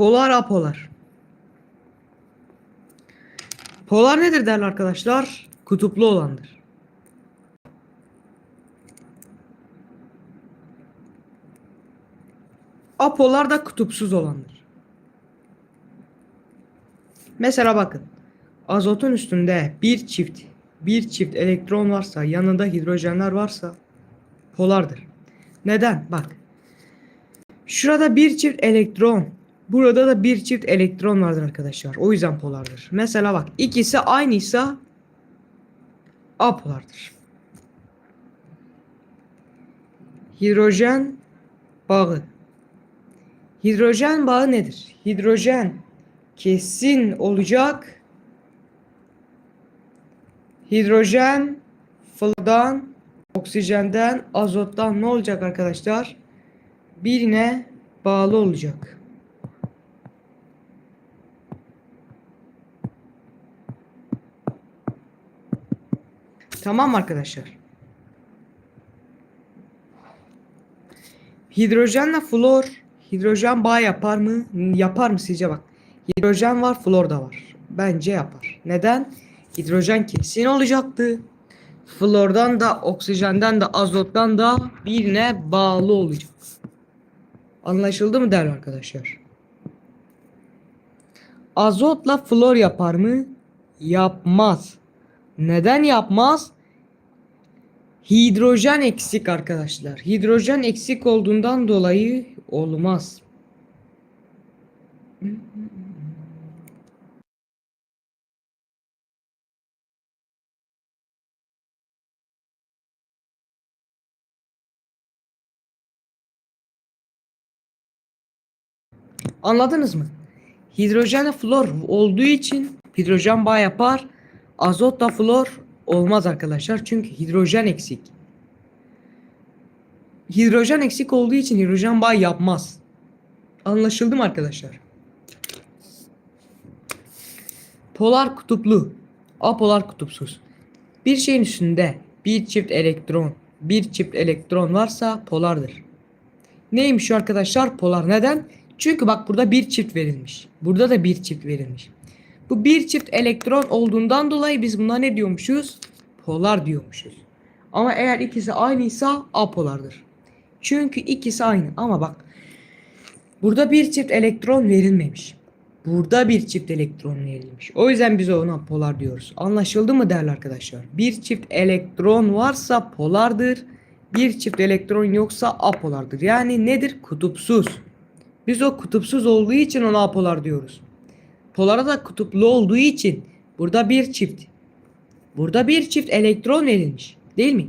Polar apolar. Polar nedir değerli arkadaşlar? Kutuplu olandır. Apolar da kutupsuz olandır. Mesela bakın. Azotun üstünde bir çift bir çift elektron varsa yanında hidrojenler varsa polardır. Neden? Bak. Şurada bir çift elektron. Burada da bir çift elektron vardır arkadaşlar. O yüzden polardır. Mesela bak ikisi aynıysa apolardır. Hidrojen bağı. Hidrojen bağı nedir? Hidrojen kesin olacak. Hidrojen flordan, oksijenden, azottan ne olacak arkadaşlar? Birine bağlı olacak. Tamam arkadaşlar? Hidrojenle flor hidrojen bağ yapar mı? Yapar mı sizce bak. Hidrojen var, flor da var. Bence yapar. Neden? Hidrojen kesin olacaktı. Flordan da, oksijenden de, azottan da birine bağlı olacak. Anlaşıldı mı değerli arkadaşlar? Azotla flor yapar mı? Yapmaz. Neden yapmaz? Hidrojen eksik arkadaşlar. Hidrojen eksik olduğundan dolayı olmaz. Anladınız mı? Hidrojenle flor olduğu için hidrojen bağ yapar. Azotla flor olmaz arkadaşlar. Çünkü hidrojen eksik. Hidrojen eksik olduğu için hidrojen bağ yapmaz. Anlaşıldı mı arkadaşlar? Polar kutuplu, apolar kutupsuz. Bir şeyin üstünde bir çift elektron, bir çift elektron varsa polardır. Neymiş arkadaşlar? Polar. Neden? Çünkü bak burada bir çift verilmiş. Burada da bir çift verilmiş. Bu bir çift elektron olduğundan dolayı biz buna ne diyormuşuz? Polar diyormuşuz. Ama eğer ikisi aynıysa apolardır. Çünkü ikisi aynı. Ama bak burada bir çift elektron verilmemiş. Burada bir çift elektron verilmiş. O yüzden biz ona polar diyoruz. Anlaşıldı mı değerli arkadaşlar? Bir çift elektron varsa polardır. Bir çift elektron yoksa apolardır. Yani nedir? Kutupsuz. Biz o kutupsuz olduğu için ona apolar diyoruz. Polara da kutuplu olduğu için burada bir çift. Burada bir çift elektron verilmiş. Değil mi?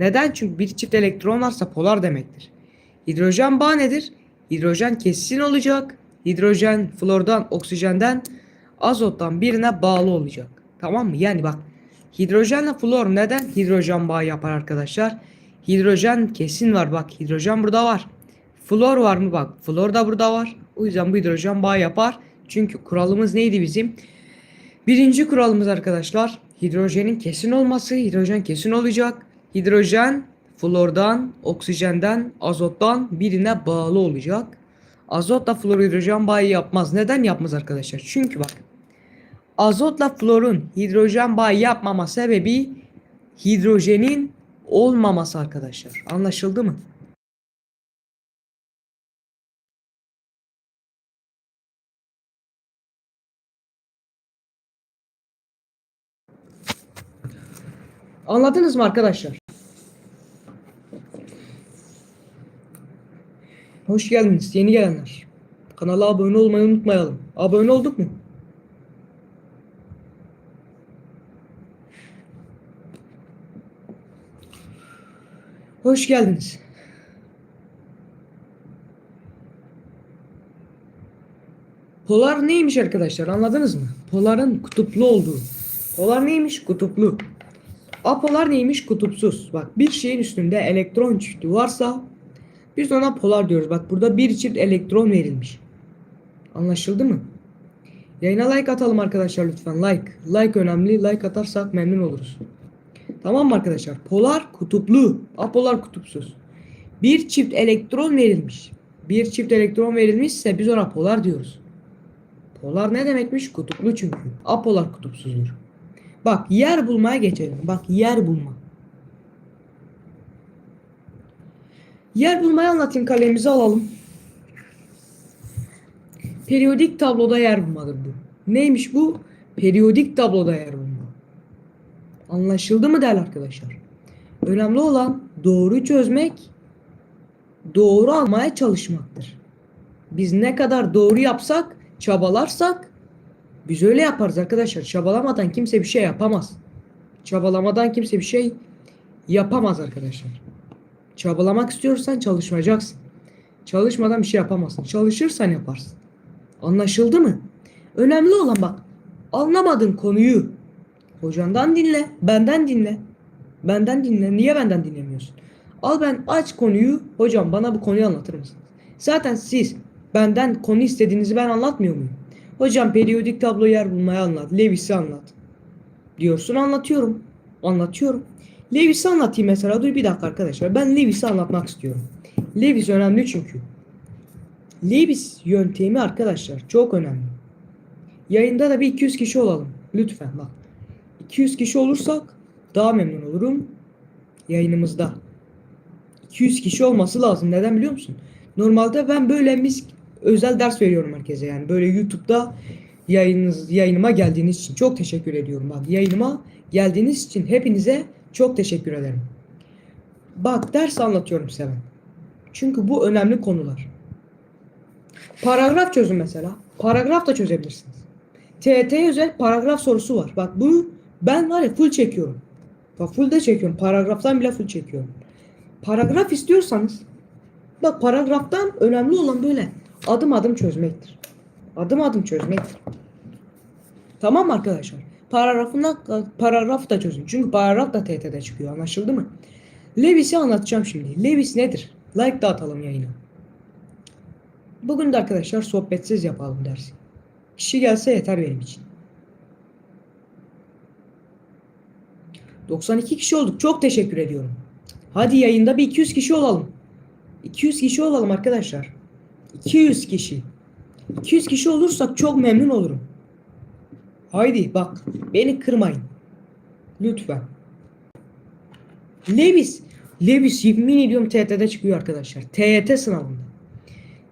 Neden? Çünkü bir çift elektron varsa polar demektir. Hidrojen bağ nedir? Hidrojen kesin olacak. Hidrojen flordan, oksijenden, azottan birine bağlı olacak. Tamam mı? Yani bak hidrojenle flor neden hidrojen bağı yapar arkadaşlar? Hidrojen kesin var bak hidrojen burada var. Flor var mı bak flor da burada var. O yüzden bu hidrojen bağı yapar. Çünkü kuralımız neydi bizim? Birinci kuralımız arkadaşlar hidrojenin kesin olması. Hidrojen kesin olacak. Hidrojen flordan, oksijenden, azottan birine bağlı olacak. Azotla flor hidrojen bağı yapmaz. Neden yapmaz arkadaşlar? Çünkü bak azotla florun hidrojen bağı yapmama sebebi hidrojenin olmaması arkadaşlar. Anlaşıldı mı? Anladınız mı arkadaşlar? Hoş geldiniz yeni gelenler. Kanala abone olmayı unutmayalım. Abone olduk mu? Hoş geldiniz. Polar neymiş arkadaşlar anladınız mı? Poların kutuplu olduğu. Polar neymiş? Kutuplu. Apolar neymiş? Kutupsuz. Bak bir şeyin üstünde elektron çifti varsa biz ona polar diyoruz. Bak burada bir çift elektron verilmiş. Anlaşıldı mı? Yayına like atalım arkadaşlar lütfen. Like. Like önemli. Like atarsak memnun oluruz. Tamam mı arkadaşlar? Polar kutuplu. Apolar kutupsuz. Bir çift elektron verilmiş. Bir çift elektron verilmişse biz ona polar diyoruz. Polar ne demekmiş? Kutuplu çünkü. Apolar kutupsuzdur. Bak yer bulmaya geçelim. Bak yer bulma. Yer bulmayı anlatayım kalemizi alalım. Periyodik tabloda yer bulmadır bu. Neymiş bu? Periyodik tabloda yer bulma. Anlaşıldı mı değerli arkadaşlar? Önemli olan doğru çözmek, doğru almaya çalışmaktır. Biz ne kadar doğru yapsak, çabalarsak biz öyle yaparız arkadaşlar. Çabalamadan kimse bir şey yapamaz. Çabalamadan kimse bir şey yapamaz arkadaşlar. Çabalamak istiyorsan çalışmayacaksın. Çalışmadan bir şey yapamazsın. Çalışırsan yaparsın. Anlaşıldı mı? Önemli olan bak. Anlamadın konuyu. Hocandan dinle. Benden dinle. Benden dinle. Niye benden dinlemiyorsun? Al ben aç konuyu. Hocam bana bu konuyu anlatır mısınız? Zaten siz benden konu istediğinizi ben anlatmıyor muyum? Hocam periyodik tablo yer bulmayı anlat. Lewis'i anlat. Diyorsun anlatıyorum. Anlatıyorum. Lewis'i anlatayım mesela. Dur bir dakika arkadaşlar. Ben Lewis'i anlatmak istiyorum. Lewis önemli çünkü. Lewis yöntemi arkadaşlar çok önemli. Yayında da bir 200 kişi olalım. Lütfen bak. 200 kişi olursak daha memnun olurum yayınımızda. 200 kişi olması lazım. Neden biliyor musun? Normalde ben böyle mis özel ders veriyorum herkese yani. Böyle YouTube'da yayınınız yayınıma geldiğiniz için çok teşekkür ediyorum. Bak yayınıma geldiğiniz için hepinize çok teşekkür ederim. Bak ders anlatıyorum size. Çünkü bu önemli konular. Paragraf çözün mesela. Paragraf da çözebilirsiniz. TET özel paragraf sorusu var. Bak bu ben var ya full çekiyorum. Bak full de çekiyorum. Paragraftan bile full çekiyorum. Paragraf istiyorsanız bak paragraftan önemli olan böyle adım adım çözmektir. Adım adım çözmektir. Tamam arkadaşlar? Paragrafına paragraf da çözün. Çünkü paragraf da TET'de çıkıyor. Anlaşıldı mı? Lewis'i anlatacağım şimdi. Lewis nedir? Like da atalım yayına. Bugün de arkadaşlar sohbetsiz yapalım dersi. Kişi gelse yeter benim için. 92 kişi olduk. Çok teşekkür ediyorum. Hadi yayında bir 200 kişi olalım. 200 kişi olalım arkadaşlar. 200 kişi. 200 kişi olursak çok memnun olurum. Haydi bak beni kırmayın. Lütfen. Lewis. Lewis yemin ediyorum TYT'de çıkıyor arkadaşlar. TYT sınavında.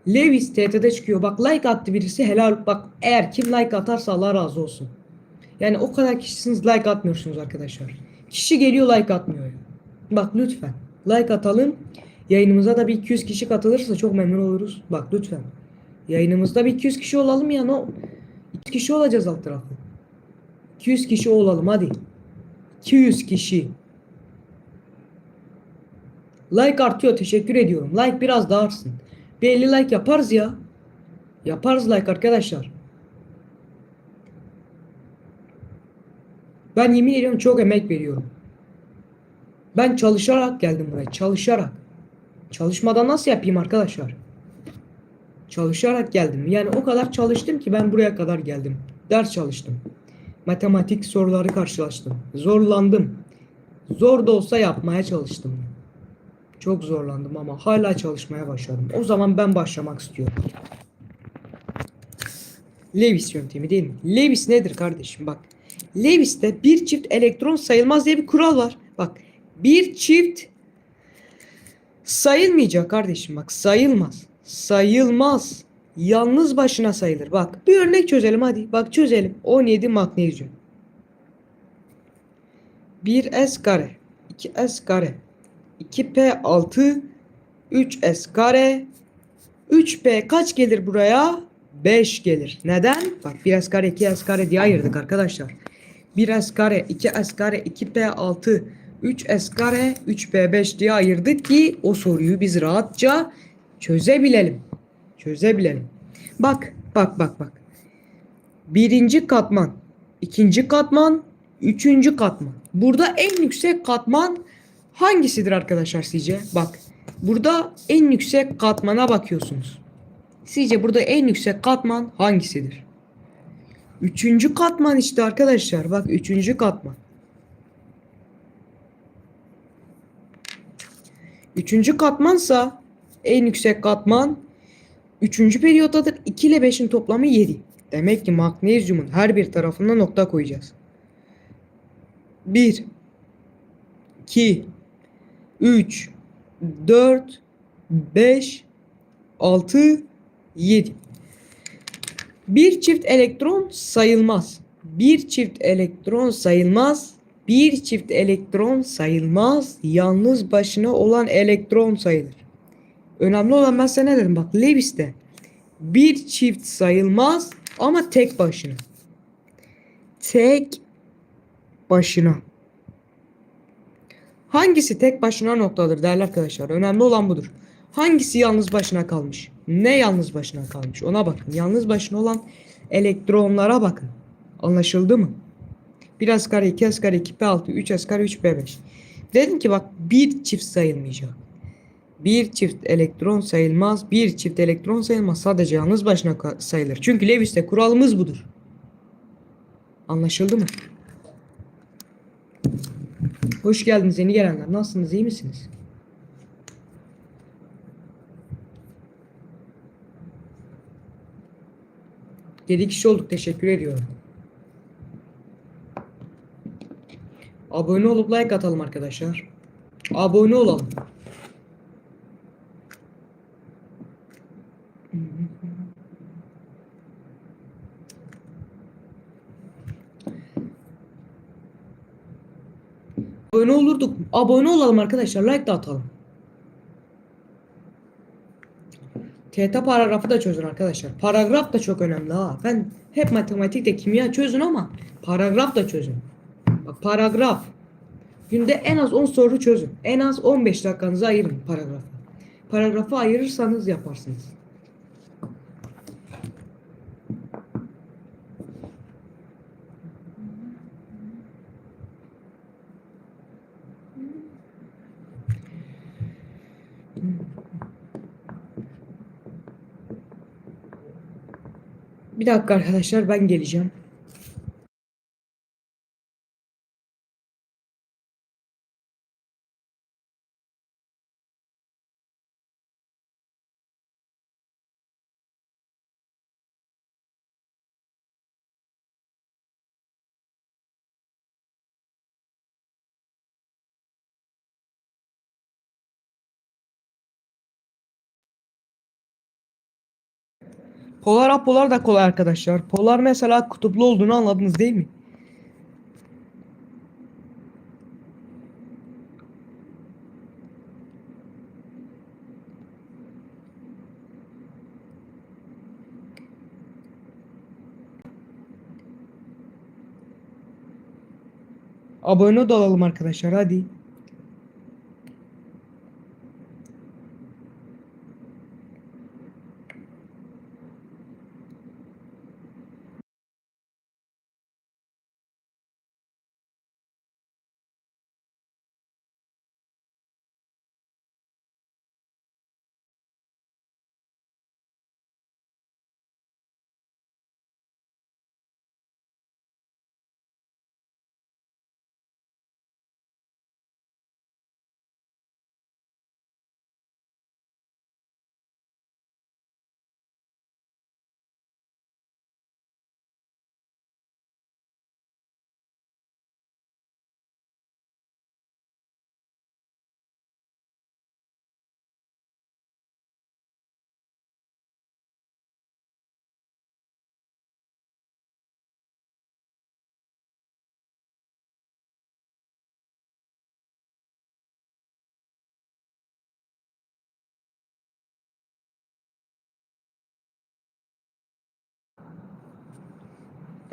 Lewis TYT'de çıkıyor. Bak like attı birisi helal. Bak eğer kim like atarsa Allah razı olsun. Yani o kadar kişisiniz like atmıyorsunuz arkadaşlar. Kişi geliyor like atmıyor. Bak lütfen like atalım. Yayınımıza da bir 200 kişi katılırsa çok memnun oluruz. Bak lütfen. Yayınımızda bir 200 kişi olalım ya. No. 200 kişi olacağız alt tarafı. 200 kişi olalım hadi. 200 kişi. Like artıyor. Teşekkür ediyorum. Like biraz daha artsın. Bir 50 like yaparız ya. Yaparız like arkadaşlar. Ben yemin ediyorum çok emek veriyorum. Ben çalışarak geldim buraya. Çalışarak. Çalışmadan nasıl yapayım arkadaşlar? Çalışarak geldim. Yani o kadar çalıştım ki ben buraya kadar geldim. Ders çalıştım. Matematik soruları karşılaştım. Zorlandım. Zor da olsa yapmaya çalıştım. Çok zorlandım ama hala çalışmaya başladım. O zaman ben başlamak istiyorum. Lewis yöntemi değil mi? Lewis nedir kardeşim? Bak. Lewis'te bir çift elektron sayılmaz diye bir kural var. Bak. Bir çift sayılmayacak kardeşim. Bak sayılmaz. Sayılmaz. Yalnız başına sayılır. Bak bir örnek çözelim hadi. Bak çözelim. 17 magnezyum. 1s kare. 2s kare. 2p6 3s kare 3p kaç gelir buraya? 5 gelir. Neden? Bak 1s kare 2s kare diye ayırdık arkadaşlar. 1s kare 2s kare 2p6 3s kare 3p5 diye ayırdık ki o soruyu biz rahatça çözebilelim. Çözebilelim. Bak bak bak bak. Birinci katman, ikinci katman, üçüncü katman. Burada en yüksek katman hangisidir arkadaşlar sizce? Bak burada en yüksek katmana bakıyorsunuz. Sizce burada en yüksek katman hangisidir? Üçüncü katman işte arkadaşlar. Bak üçüncü katman. Üçüncü katmansa en yüksek katman üçüncü periyottadır. 2 ile 5'in toplamı 7. Demek ki magnezyumun her bir tarafına nokta koyacağız. 1 2 3 4 5 6 7 Bir çift elektron sayılmaz. Bir çift elektron sayılmaz. Bir çift elektron sayılmaz. Yalnız başına olan elektron sayılır. Önemli olan ben sana dedim bak Lewis'te bir çift sayılmaz ama tek başına. Tek başına. Hangisi tek başına noktadır değerli arkadaşlar? Önemli olan budur. Hangisi yalnız başına kalmış? Ne yalnız başına kalmış? Ona bakın. Yalnız başına olan elektronlara bakın. Anlaşıldı mı? 1 asgari, 2 asgari, 2p6, 3 asgari, 3p5. Dedim ki bak bir çift sayılmayacak. Bir çift elektron sayılmaz. Bir çift elektron sayılmaz. Sadece yalnız başına sayılır. Çünkü Lewis'te kuralımız budur. Anlaşıldı mı? Hoş geldiniz yeni gelenler. Nasılsınız? iyi misiniz? Yedi kişi olduk. Teşekkür ediyorum. Abone olup like atalım arkadaşlar. Abone olalım. Abone olurduk. Abone olalım arkadaşlar. Like de atalım. TET paragrafı da çözün arkadaşlar. Paragraf da çok önemli ha. Ben hep matematikte kimya çözün ama paragraf da çözün. Paragraf. Günde en az 10 soru çözün. En az 15 dakikanızı ayırın paragrafa. Paragrafı ayırırsanız yaparsınız. Bir dakika arkadaşlar ben geleceğim. Polar apolar da kolay arkadaşlar. Polar mesela kutuplu olduğunu anladınız değil mi? Abone olalım arkadaşlar hadi.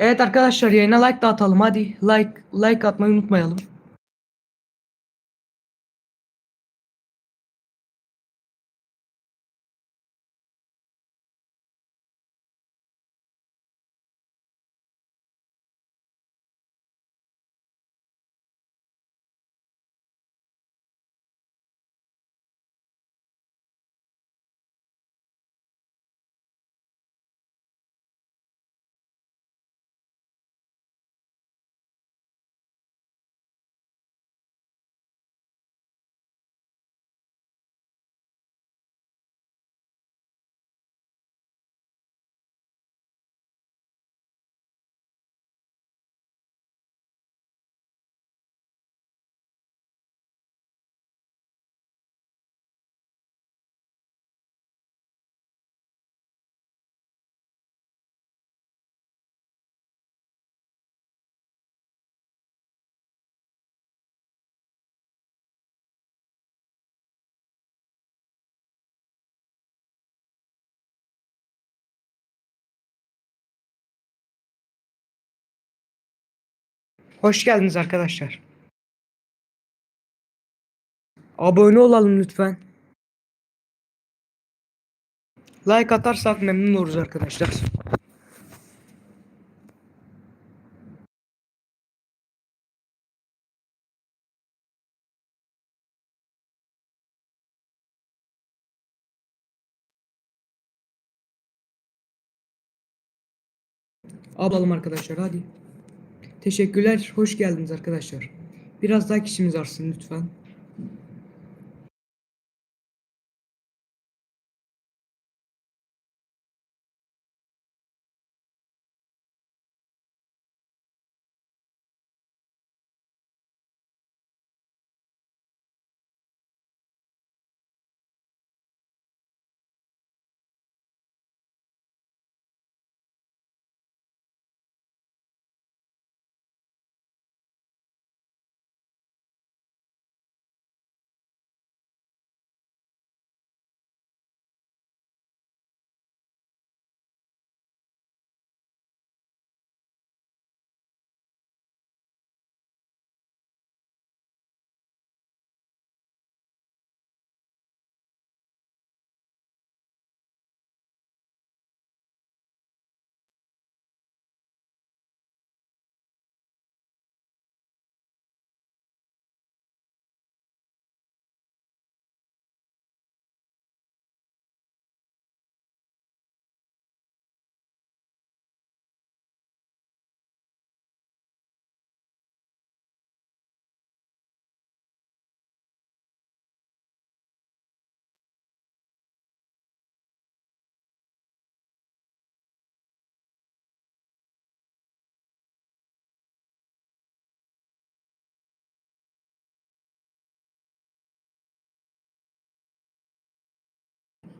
Evet arkadaşlar yayına like da atalım hadi. Like like atmayı unutmayalım. Hoş geldiniz arkadaşlar. Abone olalım lütfen. Like atarsak memnun oluruz arkadaşlar. Alalım arkadaşlar hadi. Teşekkürler. Hoş geldiniz arkadaşlar. Biraz daha kişimiz artsın lütfen.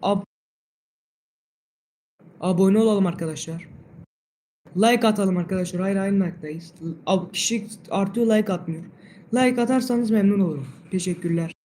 Ab Abone olalım arkadaşlar. Like atalım arkadaşlar. Hayır aynı like'dayız. Kişi artıyor like atmıyor. Like atarsanız memnun olurum. Teşekkürler.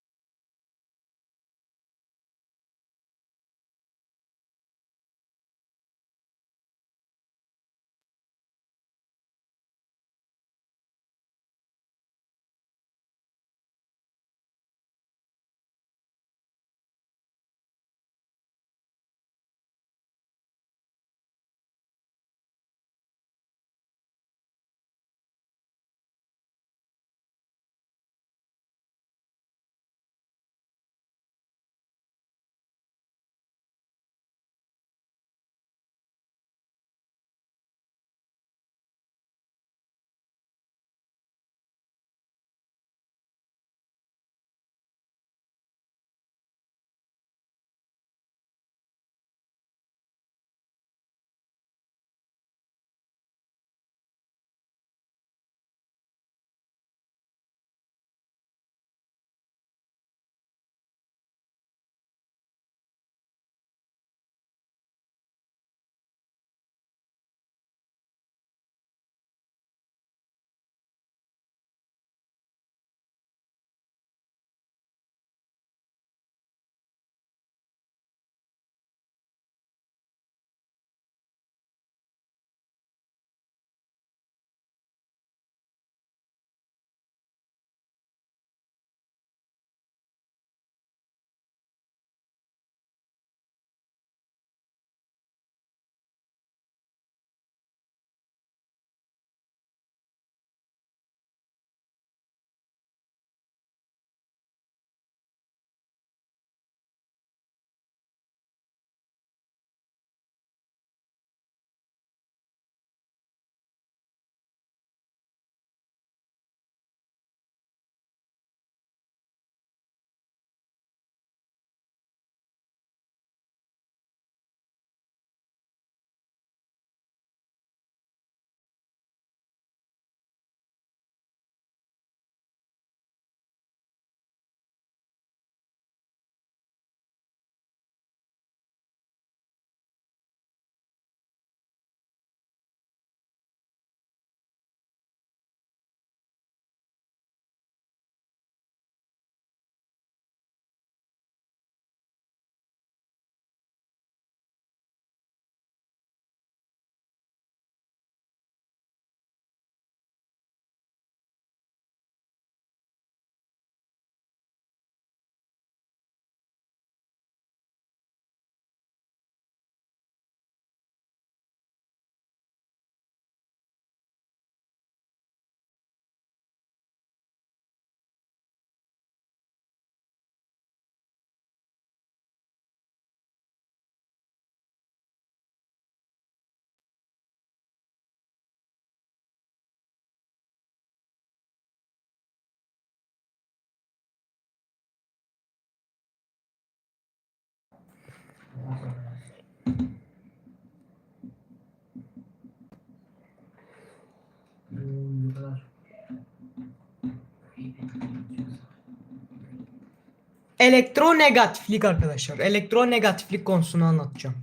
Elektronegatiflik arkadaşlar. Elektronegatiflik konusunu anlatacağım.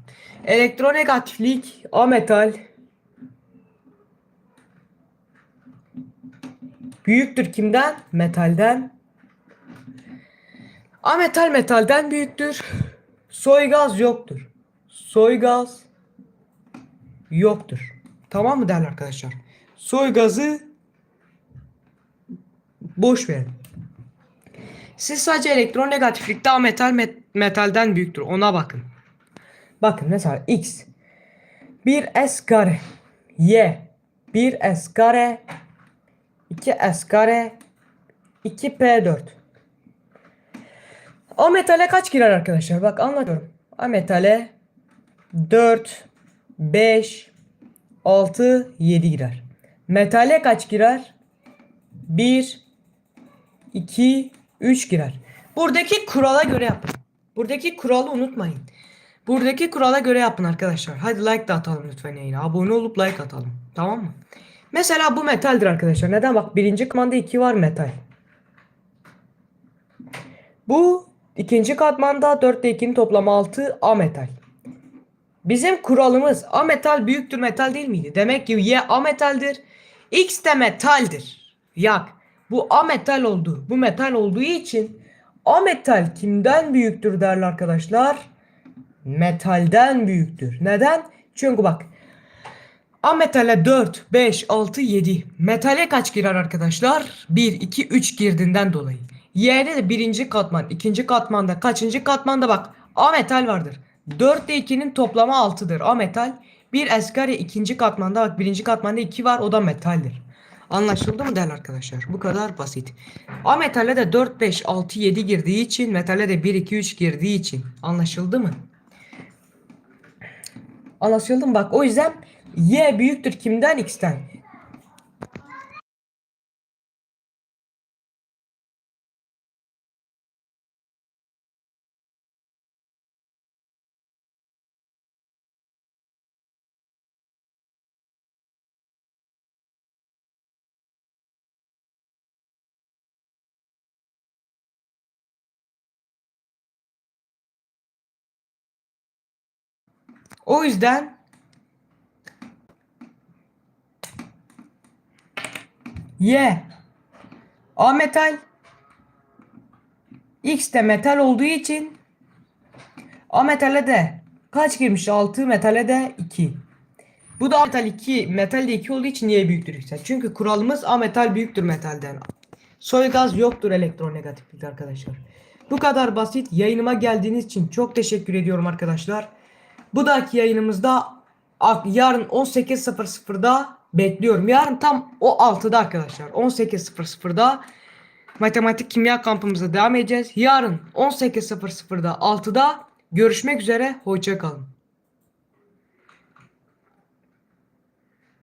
Elektronegatiflik ametal büyüktür kimden? Metalden. Ametal metalden büyüktür. Soygaz yoktur. Soygaz yoktur. Tamam mı değerli arkadaşlar? Soygazı boş verin. Siz sadece elektronegatiflikte ametal met- metalden büyüktür. Ona bakın. Bakın mesela x 1s kare y 1s kare 2s kare 2p4 A metale kaç girer arkadaşlar? Bak anlatıyorum. A metale 4 5 6 7 girer. Metale kaç girer? 1 2 3 girer. Buradaki kurala göre yapın. Buradaki kuralı unutmayın. Buradaki kurala göre yapın arkadaşlar. Hadi like de atalım lütfen yayına. Abone olup like atalım. Tamam mı? Mesela bu metaldir arkadaşlar. Neden? Bak birinci katmanda 2 var metal. Bu ikinci katmanda 4 ile 2'nin toplamı 6 A metal. Bizim kuralımız A metal büyüktür metal değil miydi? Demek ki Y A metaldir. X de metaldir. Yak. Bu A metal oldu. Bu metal olduğu için A metal kimden büyüktür değerli arkadaşlar? Metalden büyüktür. Neden? Çünkü bak A metale 4, 5, 6, 7. Metale kaç girer arkadaşlar? 1, 2, 3 girdiğinden dolayı. Y'de de birinci katman, ikinci katmanda, kaçıncı katmanda bak A metal vardır. 4 ile 2'nin toplamı 6'dır A metal. Bir eskari ikinci katmanda bak birinci katmanda 2 var o da metaldir. Anlaşıldı mı değerli arkadaşlar? Bu kadar basit. A metale de 4, 5, 6, 7 girdiği için metale de 1, 2, 3 girdiği için. Anlaşıldı mı? Anlaşıldı mı? Bak o yüzden Y büyüktür kimden? X'ten. O yüzden Y A metal X de metal olduğu için A metale de kaç girmiş? 6 metale de 2. Bu da A metal 2 metal de 2 olduğu için Y büyüktür X'ten. Çünkü kuralımız A metal büyüktür metalden. Soy gaz yoktur elektronegatiflikte arkadaşlar. Bu kadar basit. Yayınıma geldiğiniz için çok teşekkür ediyorum arkadaşlar. Bu dahaki yayınımızda yarın 18.00'da bekliyorum. Yarın tam o 6'da arkadaşlar. 18.00'da matematik kimya kampımıza devam edeceğiz. Yarın 18.00'da 6'da görüşmek üzere. Hoşça kalın.